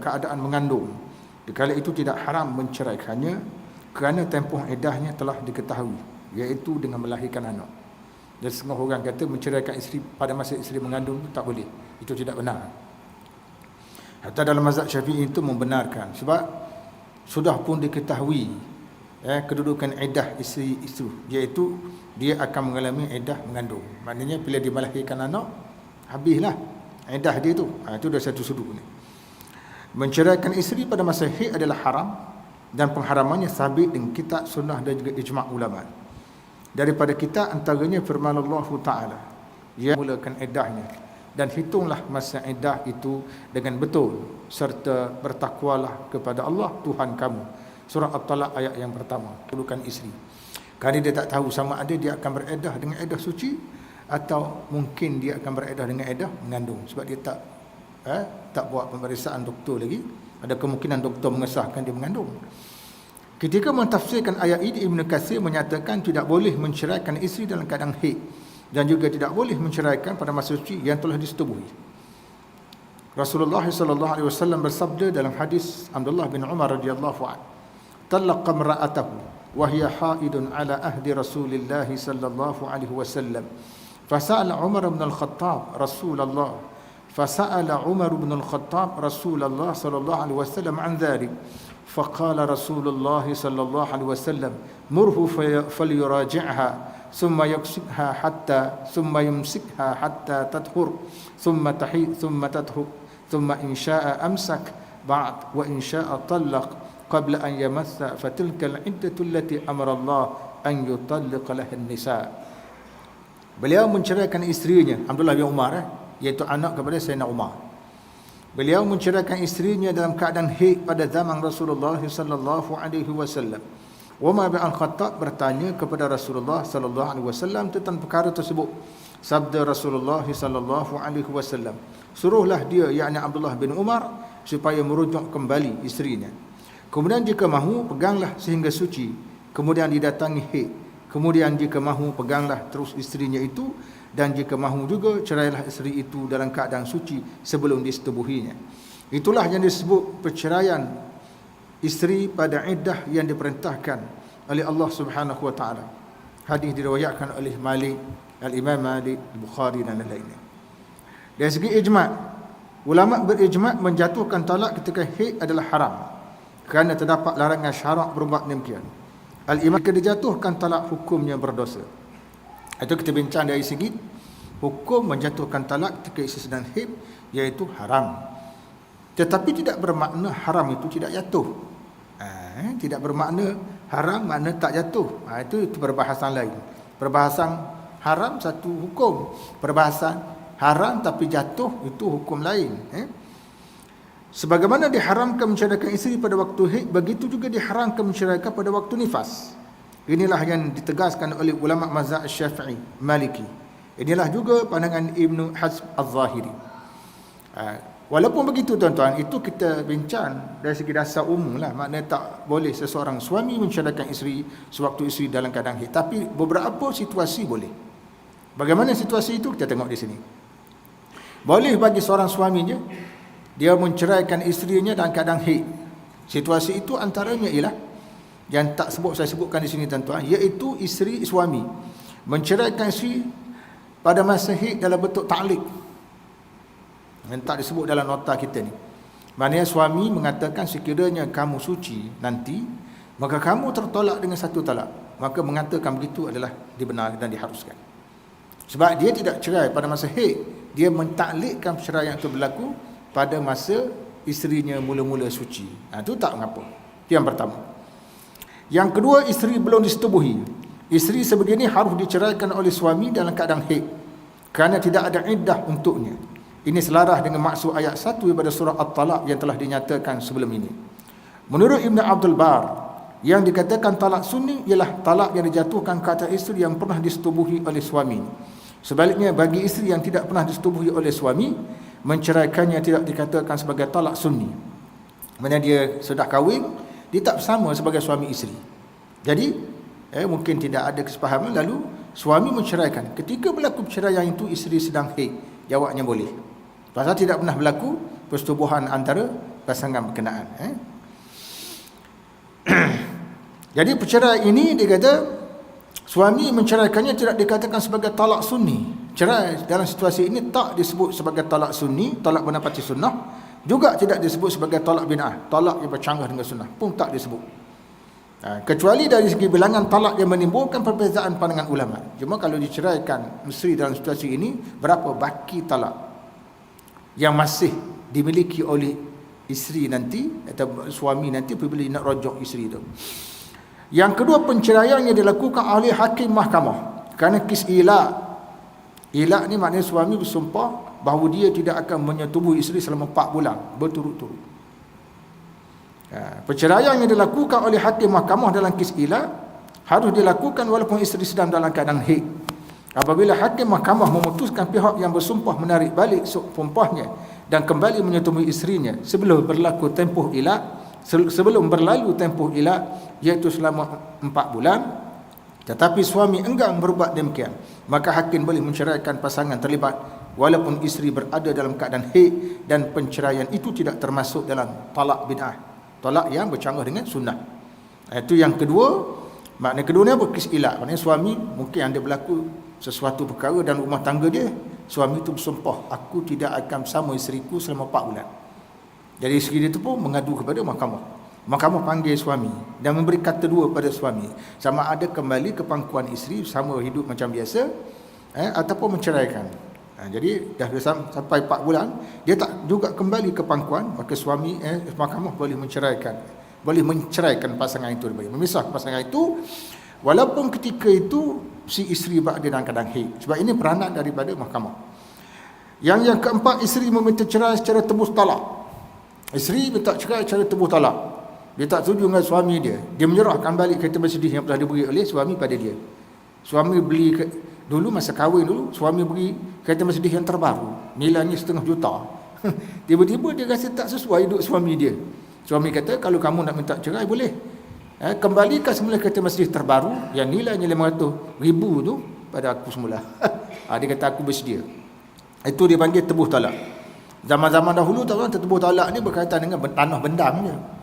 keadaan mengandung. Dikala itu tidak haram menceraikannya kerana tempoh eddahnya telah diketahui iaitu dengan melahirkan anak. Dan setengah orang kata menceraikan isteri pada masa isteri mengandung itu tak boleh. Itu tidak benar. Hatta dalam mazhab syafi'i itu membenarkan. Sebab sudah pun diketahui eh, kedudukan edah isteri itu. Iaitu dia akan mengalami edah mengandung. Maknanya bila dia melahirkan anak, habislah edah dia tu. Ha, itu dah satu sudut ni. Menceraikan isteri pada masa haid adalah haram dan pengharamannya sabit dengan kitab sunnah dan juga ijma' ulama' daripada kita antaranya firman Allah Taala. Yang mulakan eddahnya dan hitunglah masa eddah itu dengan betul serta bertakwalah kepada Allah Tuhan kamu. Surah at-talaq ayat yang pertama kedudukan isteri. Kerana dia tak tahu sama ada dia akan beredah dengan edah suci atau mungkin dia akan beredah dengan edah mengandung sebab dia tak eh, tak buat pemeriksaan doktor lagi ada kemungkinan doktor mengesahkan dia mengandung Ketika mentafsirkan ayat ini Ibn Qasir menyatakan tidak boleh menceraikan isteri dalam keadaan haid dan juga tidak boleh menceraikan pada masa suci yang telah disetubuhi. Rasulullah sallallahu alaihi wasallam bersabda dalam hadis Abdullah bin Umar radhiyallahu anhu, "Talaqa imra'atahu wa hiya haidun ala ahdi Rasulillah sallallahu alaihi wasallam." فسأل عمر بن الخطاب رسول الله فسأل عمر بن الخطاب رسول الله صلى الله عليه وسلم عن ذلك فقال رسول الله صلى الله عليه وسلم مره فليراجعها ثم يكسبها حتى ثم يمسكها حتى تطهر ثم تحيد ثم تطهر ثم إن شاء أمسك بعد وإن شاء طلق قبل أن يمس فتلك العدة التي أمر الله أن يطلق لها النساء. Beliau menceraikan isterinya Abdullah bin Umar eh, iaitu anak kepada Sayyidina Umar Beliau menceraikan isterinya dalam keadaan haid pada zaman Rasulullah sallallahu alaihi wasallam. Umar bin Al-Khattab bertanya kepada Rasulullah sallallahu alaihi wasallam tentang perkara tersebut. Sabda Rasulullah sallallahu alaihi wasallam, "Suruhlah dia yakni Abdullah bin Umar supaya merujuk kembali isterinya. Kemudian jika mahu peganglah sehingga suci, kemudian didatangi haid. Kemudian jika mahu peganglah terus isterinya itu dan jika mahu juga cerailah isteri itu dalam keadaan suci sebelum disetubuhinya. Itulah yang disebut perceraian isteri pada iddah yang diperintahkan oleh Allah Subhanahu wa taala. Hadis diriwayatkan oleh Malik, Al-Imam Malik, Bukhari dan lain-lainnya. Dari segi ijma' ulama berijma' menjatuhkan talak ketika haid adalah haram kerana terdapat larangan syarak berbuat demikian. Al-Imam ketika dijatuhkan talak hukumnya berdosa. Itu kita bincang dari segi hukum menjatuhkan talak ketika isteri sedang haid iaitu haram. Tetapi tidak bermakna haram itu tidak jatuh. Eh, tidak bermakna haram makna tak jatuh. Ha, itu itu perbahasan lain. Perbahasan haram satu hukum. Perbahasan haram tapi jatuh itu hukum lain. Eh? Sebagaimana diharamkan menceraikan isteri pada waktu haid, begitu juga diharamkan menceraikan pada waktu nifas. Inilah yang ditegaskan oleh ulama mazhab Syafi'i, Maliki. Inilah juga pandangan Ibnu Hazm Az-Zahiri. Ha, walaupun begitu tuan-tuan, itu kita bincang dari segi dasar umum lah. Maknanya tak boleh seseorang suami menceraikan isteri sewaktu isteri dalam keadaan haid. Tapi beberapa situasi boleh. Bagaimana situasi itu kita tengok di sini. Boleh bagi seorang suami je dia menceraikan isterinya dalam keadaan haid. Situasi itu antaranya ialah yang tak sebut saya sebutkan di sini tuan-tuan iaitu isteri suami. Menceraikan isteri pada masa haid dalam bentuk ta'liq. Yang tak disebut dalam nota kita ni. Maknanya suami mengatakan sekiranya kamu suci nanti maka kamu tertolak dengan satu talak. Maka mengatakan begitu adalah dibenarkan dan diharuskan. Sebab dia tidak cerai pada masa haid dia mentaklikkan perceraian itu berlaku pada masa isterinya mula-mula suci. Ha, itu tak mengapa. Itu yang pertama yang kedua, isteri belum disetubuhi. Isteri sebegini harus diceraikan oleh suami dalam keadaan haid. Kerana tidak ada iddah untuknya. Ini selarah dengan maksud ayat 1 daripada surah At-Talaq yang telah dinyatakan sebelum ini. Menurut Ibn Abdul Bar, yang dikatakan talak sunni ialah talak yang dijatuhkan ke atas isteri yang pernah disetubuhi oleh suami. Sebaliknya bagi isteri yang tidak pernah disetubuhi oleh suami, menceraikannya tidak dikatakan sebagai talak sunni. Mana dia sudah kahwin, dia tak sama sebagai suami isteri. Jadi eh, mungkin tidak ada kesepahaman lalu suami menceraikan. Ketika berlaku perceraian itu isteri sedang haid, jawabnya boleh. Pasal tidak pernah berlaku persetubuhan antara pasangan berkenaan eh. Jadi perceraian ini dia kata suami menceraikannya tidak dikatakan sebagai talak sunni. Cerai dalam situasi ini tak disebut sebagai talak sunni, talak menapati sunnah, juga tidak disebut sebagai talak bin'ah, talak yang bercanggah dengan sunnah pun tak disebut. Ha, kecuali dari segi bilangan talak yang menimbulkan perbezaan pandangan ulama. Cuma kalau diceraikan mesti dalam situasi ini berapa baki talak yang masih dimiliki oleh isteri nanti atau suami nanti apabila nak rojok isteri itu. Yang kedua penceraian yang dilakukan oleh hakim mahkamah kerana kis ilak. Ilak ni maknanya suami bersumpah bahawa dia tidak akan menyetubuhi isteri selama 4 bulan berturut-turut. Ya, perceraian yang dilakukan oleh hakim mahkamah dalam kis ilak harus dilakukan walaupun isteri sedang dalam keadaan haid. Apabila hakim mahkamah memutuskan pihak yang bersumpah menarik balik sumpahnya dan kembali menyetubuhi isterinya sebelum berlaku tempoh ilak sebelum berlalu tempoh ilak iaitu selama empat bulan tetapi suami enggan berbuat demikian maka hakim boleh menceraikan pasangan terlibat walaupun isteri berada dalam keadaan haid dan penceraian itu tidak termasuk dalam talak bid'ah talak yang bercanggah dengan sunnah. Itu yang kedua. Makna kedua ni apa? Kis ilak suami mungkin ada berlaku sesuatu perkara dan rumah tangga dia suami itu bersumpah aku tidak akan bersama isteriku selama empat bulan. Jadi isteri dia tu pun mengadu kepada mahkamah. Mahkamah panggil suami dan memberi kata dua pada suami. Sama ada kembali ke pangkuan isteri sama hidup macam biasa eh, ataupun menceraikan. Ha, jadi dah sampai 4 bulan dia tak juga kembali ke pangkuan maka suami eh, mahkamah boleh menceraikan boleh menceraikan pasangan itu boleh memisah pasangan itu walaupun ketika itu si isteri berada dalam keadaan haid sebab ini peranan daripada mahkamah yang yang keempat isteri meminta cerai secara tebus talak Isteri minta cerai cara tebuh talak. Dia tak setuju dengan suami dia. Dia menyerahkan balik kereta bersedih yang telah diberi oleh suami pada dia. Suami beli ke, dulu masa kahwin dulu suami beri kereta bersedih yang terbaru. Nilainya setengah juta. Tiba-tiba dia rasa tak sesuai hidup suami dia. Suami kata kalau kamu nak minta cerai boleh. Eh, kembalikan semula kereta Mercedes terbaru yang nilainya 500 ribu tu pada aku semula. ha, dia kata aku bersedia. Itu dia panggil tebuh talak. Zaman-zaman dahulu tak kan tetebuh talak ni berkaitan dengan tanah bendang je.